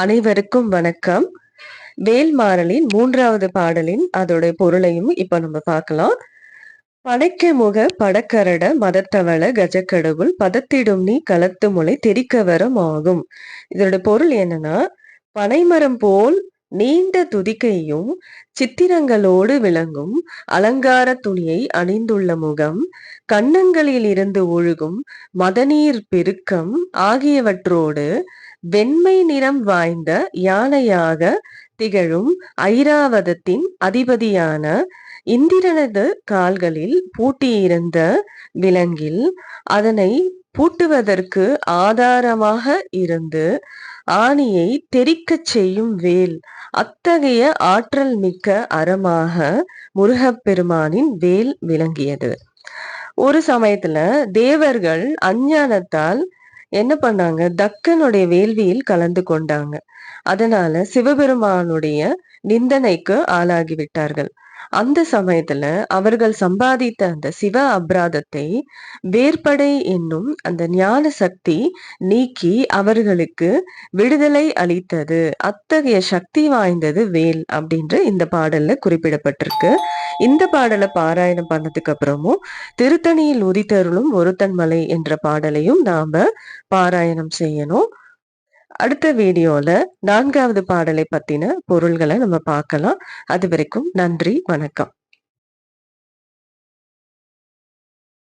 அனைவருக்கும் வணக்கம். வேல்மாறலின் மூன்றாவது பாடலின் அதோடைய பொருளையும் இப்ப நம்ம பார்க்கலாம். படைக்க முக படக்கரட மதத்தவள கஜக்கடவுள் பதத்திடும் நீ களத்து முளை தெரிக்கவரம் ஆகும். இதோட பொருள் என்னன்னா பனைமரம் போல் நீண்ட துதிக்கையும் சித்திரங்களோடு விளங்கும் அலங்கார துணியை அணிந்துள்ள முகம் கன்னங்களில் இருந்து ஒழுகும் மதநீர் பெருக்கம் ஆகியவற்றோடு வெண்மை நிறம் வாய்ந்த யானையாக திகழும் ஐராவதத்தின் அதிபதியான இந்திரனது கால்களில் பூட்டியிருந்த விலங்கில் அதனை பூட்டுவதற்கு ஆதாரமாக இருந்து ஆணியை தெரிக்கச் செய்யும் வேல் அத்தகைய ஆற்றல் மிக்க அறமாக முருகப்பெருமானின் வேல் விளங்கியது. ஒரு சமயத்துல தேவர்கள் அஞ்ஞானத்தால் என்ன பண்ணாங்க? தக்கனுடைய வேள்வியில் கலந்து கொண்டாங்க. அதனால சிவபெருமானுடைய நிந்தனைக்கு ஆளாகி விட்டார்கள். அந்த சமயத்துல அவர்கள் சம்பாதித்த அந்த சிவ அபராதத்தை வேர்படை என்னும் அந்த ஞான சக்தி நீக்கி அவர்களுக்கு விடுதலை அளித்தது. அத்தகைய சக்தி வாய்ந்தது வேல் அப்படின்ற இந்த பாடல்ல குறிப்பிடப்பட்டிருக்கு. இந்த பாடலை பாராயணம் பண்ணதுக்கு அப்புறமும் திருத்தணியில் உதித்தருளும் ஒருத்தன் மலை என்ற பாடலையும் நாம பாராயணம் செய்யணும். அடுத்த வீடியோல நான்காவது பாடலை பத்தின பொருள்களை நம்ம பார்க்கலாம். அது வரைக்கும் நன்றி வணக்கம்.